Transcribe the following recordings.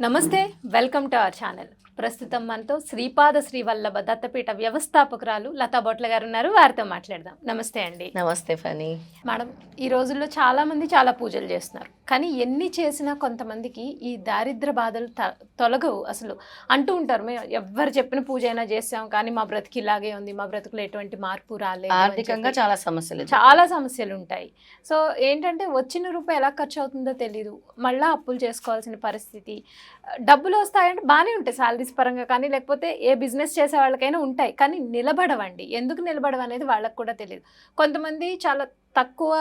నమస్తే welcome to our channel ప్రస్తుతం మనతో శ్రీపాద శ్రీవల్లభ దత్తపీఠ వ్యవస్థాపకురాలు లతా బొట్ల గారు ఉన్నారు. వారితో మాట్లాడదాం. నమస్తే అండి. నమస్తే ఫనీ మేడం ఈ రోజుల్లో చాలా మంది చాలా పూజలు చేస్తున్నారు. కానీ ఎన్ని చేసినా కొంతమందికి ఈ దారిద్ర బాధలు తొలగవు అసలు. అంటూ ఉంటారు. మేము ఎవ్వరు చెప్పిన పూజ అయినా చేసాం కానీ మా బ్రతికి ఇలాగే ఉంది. మా బ్రతుకులో ఎటువంటి మార్పు రాలేదు ఆర్థికంగా చాలా సమస్యలు చాలా సమస్యలు ఉంటాయి. సో ఏంటంటే వచ్చిన రూపాయి ఎలా ఖర్చు అవుతుందో తెలియదు మళ్ళీ అప్పులు చేసుకోవాల్సిన పరిస్థితి. డబ్బులు వస్తాయంటే బాగానే ఉంటాయి. సాలరీస్ పరంగా కానీ లేకపోతే ఏ బిజినెస్ చేసే వాళ్ళకైనా ఉంటాయి. కానీ నిలబడవండి. ఎందుకు నిలబడవు అనేది వాళ్ళకి కూడా తెలియదు కొంతమంది చాలా తక్కువ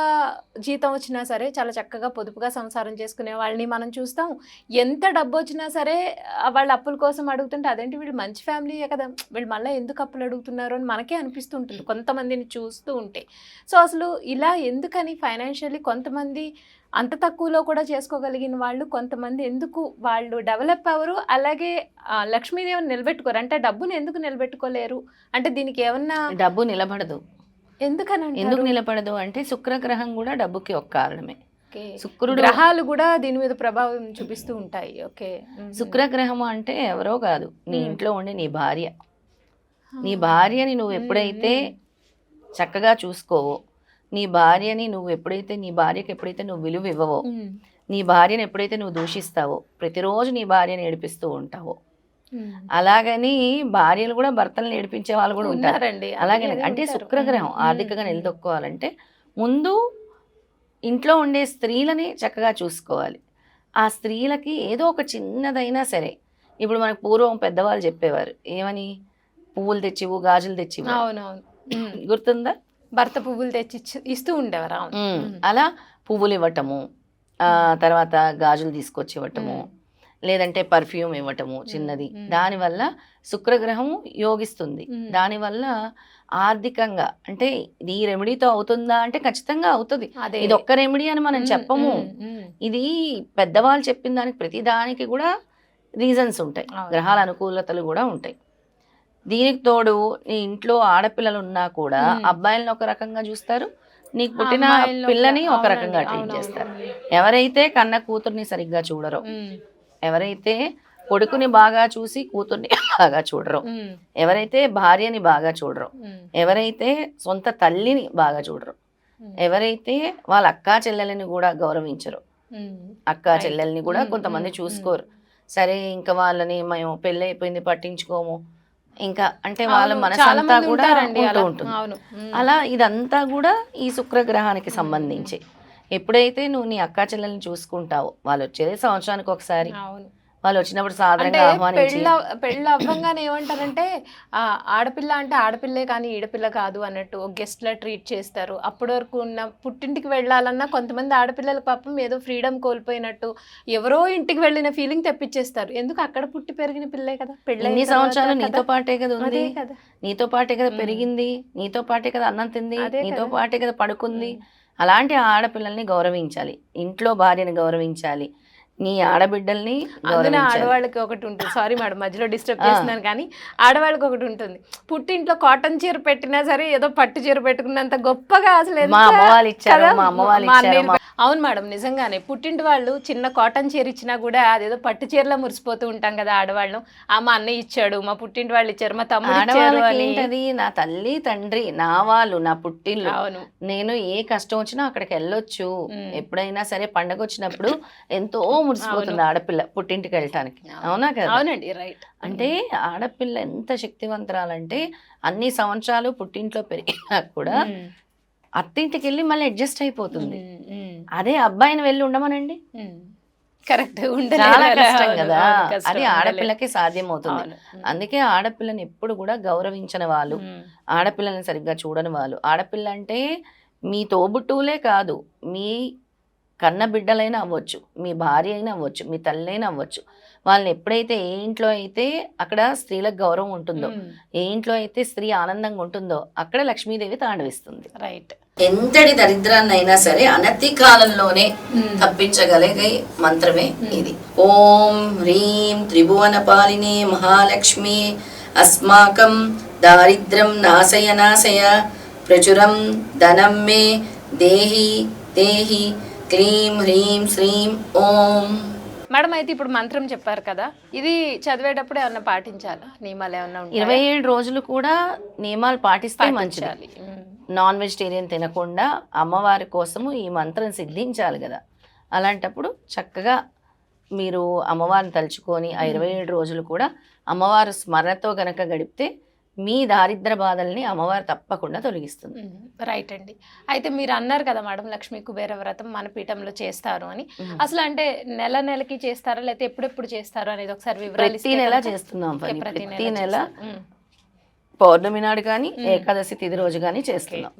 జీతం వచ్చినా సరే చాలా చక్కగా పొదుపుగా సంసారం చేసుకునే వాళ్ళని మనం చూస్తాం. ఎంత డబ్బు వచ్చినా సరే వాళ్ళ అప్పుల కోసం అడుగుతుంటే అదేంటి వీళ్ళు మంచి ఫ్యామిలీయే కదా వీళ్ళు మళ్ళీ ఎందుకు అప్పులు అడుగుతున్నారు? అని మనకే అనిపిస్తుంటుంది కొంతమందిని చూస్తూ ఉంటే. సో అసలు ఇలా ఎందుకని ఫైనాన్షియల్లీ కొంతమంది అంత తక్కువలో కూడా చేసుకోగలిగిన వాళ్ళు కొంతమంది ఎందుకు వాళ్ళు డెవలప్ అవ్వరు అలాగే లక్ష్మీదేవిని నిలబెట్టుకోరు అంటే డబ్బుని ఎందుకు నిలబెట్టుకోలేరు అంటే దీనికి ఏమన్నా డబ్బు నిలబడదు ఎందుకని అంటారు? ఎందుకు నిలబడదు అంటే శుక్రగ్రహం కూడా డబ్బుకి ఒక కారణమే. శుక్రుడు గ్రహాలు కూడా దీని మీద ప్రభావం చూపిస్తూ ఉంటాయి ఓకే. శుక్రగ్రహం అంటే ఎవరో కాదు నీ. ఇంట్లో ఉండే నీ భార్య నీ. భార్యని నువ్వు ఎప్పుడైతే. చక్కగా చూసుకోవో నీ భార్యని నువ్వు ఎప్పుడైతే నీ భార్యకి ఎప్పుడైతే నువ్వు విలువ ఇవ్వవో. నీ భార్యని ఎప్పుడైతే నువ్వు దూషిస్తావో ప్రతిరోజు నీ భార్యని ఏడిపిస్తూ ఉంటావో. అలాగని భార్యలు కూడా భర్తలను ఏడిపించే వాళ్ళు కూడా ఉంటారు ఉన్నారండి అలాగే అంటే. శుక్రగ్రహం. ఆర్థికంగా. నిలదొక్కోవాలంటే ముందు ఇంట్లో ఉండే స్త్రీలని చక్కగా చూసుకోవాలి ఆ స్త్రీలకి ఏదో ఒక చిన్నదైనా సరే ఇప్పుడు మనకు పూర్వం పెద్దవాళ్ళు చెప్పేవారు ఏమని పువ్వులు తెచ్చివు గాజులు తెచ్చివు. గుర్తుందా భర్త పువ్వులు తెచ్చి ఇస్తూ ఉండేవారు. అలా పువ్వులు ఇవ్వటము తర్వాత గాజులు తీసుకొచ్చి ఇవ్వటము. లేదంటే పర్ఫ్యూమ్ ఇవ్వటము చిన్నది. దానివల్ల శుక్రగ్రహం యోగిస్తుంది. దానివల్ల ఆర్థికంగా అంటే ఇది ఈ రెమెడీతో అవుతుందా అంటే ఖచ్చితంగా అవుతుంది అదే ఇది ఒక్క రెమెడీ అని మనం చెప్పము. ఇది పెద్దవాళ్ళు చెప్పిన దానికి ప్రతి దానికి కూడా రీజన్స్ ఉంటాయి. గ్రహాల అనుకూలతలు కూడా ఉంటాయి దీనికి తోడు నీ ఇంట్లో ఆడపిల్లలు ఉన్నా కూడా. అబ్బాయిలను ఒక రకంగా చూస్తారు నీకు పుట్టిన పిల్లని ఒక రకంగా ట్రీట్. చేస్తారు ఎవరైతే కన్న కూతుర్ని సరిగ్గా చూడరో. ఎవరైతే కొడుకుని బాగా చూసి కూతుర్ని బాగా చూడరో. ఎవరైతే భార్యని బాగా చూడరో. ఎవరైతే సొంత తల్లిని బాగా చూడరు. ఎవరైతే వాళ్ళ అక్కా చెల్లెలని కూడా గౌరవించరు. అక్కా. చెల్లెల్ని కూడా కొంతమంది చూసుకోరు సరే ఇంకా వాళ్ళని మేము పెళ్ళి అయిపోయింది పట్టించుకోము ఇంకా అంటే వాళ్ళ అవును, మనసు చాలా అంతా మంది కూడా ఉంటూ. ఉంటుంది. అలా ఇదంతా కూడా ఈ శుక్రగ్రహానికి. సంబంధించి ఎప్పుడైతే నువ్వు నీ అక్కా చెల్లెల్ని చూసుకుంటావో వాళ్ళు వచ్చేది సంవత్సరానికి ఒకసారి వాళ్ళు వచ్చినప్పుడు సాధారణంగా ఆహ్వానించి పెళ్ళ పెళ్ళి అవ్వంగానే ఏమంటారంటే ఆ, ఆడపిల్ల అంటే ఆడపిల్లే కానీ ఈడపిల్ల కాదు అన్నట్టు గెస్ట్ లా ట్రీట్ చేస్తారు. అప్పటి వరకు ఉన్న పుట్టింటికి వెళ్ళాలన్నా కొంతమంది ఆడపిల్లల పాపం ఏదో ఫ్రీడమ్ కోల్పోయినట్టు ఎవరో ఇంటికి వెళ్ళిన ఫీలింగ్ తెప్పించేస్తారు ఎందుకు అక్కడ పుట్టి పెరిగిన పిల్లే కదా? పెళ్ళి సంవత్సరాలు నీతో పాటే కదా ఉంది? నీతో పాటే కదా. పెరిగింది? నీతో పాటే కదా అన్నం తింది? నీతో. పాటే కదా పడుకుంది? అలాంటి ఆడపిల్లల్ని గౌరవించాలి. ఇంట్లో భార్యని గౌరవించాలి. నీ ఆడబిడ్డల్ని అందున గౌరవించాలి. ఆడవాళ్ళకి ఒకటి ఉంటుంది. సారీ మేడం మధ్యలో డిస్టర్బ్. చేస్తున్నాను కానీ ఆడవాళ్ళకి ఒకటి ఉంటుంది. పుట్టింట్లో కాటన్ చీర పెట్టినా సరే ఏదో పట్టు చీర పెట్టుకున్నంత గొప్పగా అసలు అవును మేడం నిజంగానే పుట్టింటి వాళ్ళు చిన్న కాటన్ చీర ఇచ్చినా కూడా అదేదో పట్టు చీరలో మురిసిపోతూ ఉంటాం కదా ఆడవాళ్ళం. ఆ మా అన్నయ్య ఇచ్చాడు మా పుట్టింటి వాళ్ళు ఇచ్చారు మా తమ్ముడు నా తల్లి తండ్రి నా వాళ్ళు నా పుట్టిల్లు. అవును. నేను ఏ కష్టం వచ్చినా అక్కడికి వెళ్ళొచ్చు. ఎప్పుడైనా సరే పండగ వచ్చినప్పుడు ఎంతో మురిసిపోతుంది ఆడపిల్ల పుట్టింటికి వెళ్ళటానికి. అవును. కదా? అవునండి రైట్ అంటే ఆడపిల్ల ఎంత శక్తివంతరాలంటే అన్ని సంవత్సరాలు పుట్టింట్లో పెరిగినా కూడా అత్తింటికి వెళ్ళి మళ్ళీ అడ్జస్ట్ అయిపోతుంది. అదే అబ్బాయిని వెళ్ళి ఉండమనండి? కరెక్ట్. చాలా కష్టం కదా? అది ఆడపిల్లకి సాధ్యమవుతుంది. అవును అందుకే ఆడపిల్లని ఎప్పుడు కూడా గౌరవించని వాళ్ళు. ఆడపిల్లని సరిగ్గా చూడని వాళ్ళు. ఆడపిల్ల అంటే మీ తోబుట్టువులే కాదు మీ కన్న బిడ్డలైనా అవ్వచ్చు మీ భార్య అయినా అవ్వచ్చు మీ తల్లి అయినా అవ్వచ్చు. వాళ్ళని ఎప్పుడైతే ఏ ఇంట్లో అయితే అక్కడ స్త్రీలకు గౌరవం ఉంటుందో. ఏ ఇంట్లో అయితే స్త్రీ ఆనందంగా ఉంటుందో అక్కడ లక్ష్మీదేవి తాండవిస్తుంది రైట్. ఎంతటి దరిద్రాన్నైనా సరే అనతి కాలంలోనే. తప్పించగలిగే మంత్రమే ఇది. ఓం హ్రీం త్రిభువన పాలినే మహాలక్ష్మి అస్మాకం దారిద్రం నాశయ నాశయ ప్రచురం ధనం మే దేహి దేహి క్లీం హ్రీం శ్రీం ఓం. మేడం అయితే ఇప్పుడు మంత్రం చెప్పారు కదా ఇది చదివేటప్పుడు ఏమన్నా పాటించాలా? నియమాలు ఏమన్నా ఉంటాయా? ఇరవై ఏడు రోజులు కూడా నియమాలు పాటిస్తే మంచిది. నాన్ వెజిటేరియన్ తినకుండా అమ్మవారి కోసము ఈ మంత్రం సిద్ధించాలి కదా. అలాంటప్పుడు చక్కగా మీరు అమ్మవారిని తలుచుకొని ఆ ఇరవై ఏడు రోజులు కూడా అమ్మవారు స్మరణతో గనక గడిపితే మీ దారిద్ర బాధల్ని అమ్మవారు తప్పకుండా తొలగిస్తుంది రైట్ అండి అయితే మీరు అన్నారు కదా మేడం లక్ష్మీ కుబేర వ్రతం మన పీఠంలో చేస్తారు అని. అసలు అంటే నెల నెలకి చేస్తారా లేకపోతే ఎప్పుడెప్పుడు చేస్తారు అనేది ఒకసారి వివరాలు ప్రతి నెల? చేస్తున్నాం. ప్రతి నెల పౌర్ణమి నాడు కానీ. ఏకాదశి తిథి రోజు కానీ. చేస్తున్నాం.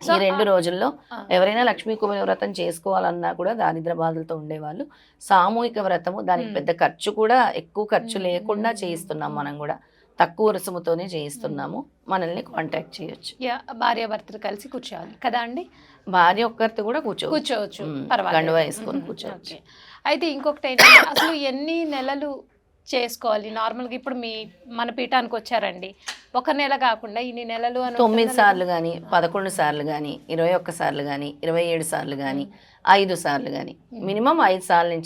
ఈ రెండు రోజుల్లో ఎవరైనా లక్ష్మీ కుబేర వ్రతం చేసుకోవాలన్నా కూడా దారిద్ర బాధలతో ఉండేవాళ్ళు సామూహిక వ్రతము దానికి. పెద్ద ఖర్చు కూడా ఎక్కువ ఖర్చు. లేకుండా. చేయిస్తున్నాం మనం కూడా తక్కువ రుసుముతోనే చేయిస్తున్నాము. మనల్ని కాంటాక్ట్ చేయొచ్చు. యా, భార్యాభర్తలు కలిసి కూర్చోవాలి. కదా అండి? భార్య ఒక్కరితో కూడా కూర్చోవచ్చు. కూర్చోవచ్చు. పర్వాలేదు. కండువా వేసుకొని మ్మ్. కూర్చోవచ్చు. అయితే ఇంకొకటి ఏంటంటే అసలు ఎన్ని నెలలు చేసుకోవాలి? నార్మల్గా ఇప్పుడు మీ మన పీఠానికి వచ్చారండి. ఒక నెల కాకుండా ఇన్ని నెలలు అని తొమ్మిది సార్లు కానీ పదకొండు సార్లు కానీ ఇరవై ఒక్క సార్లు కానీ ఇరవై ఏడు సార్లు కానీ ఐదు సార్లు కానీ మినిమం ఐదు సార్లు నుంచి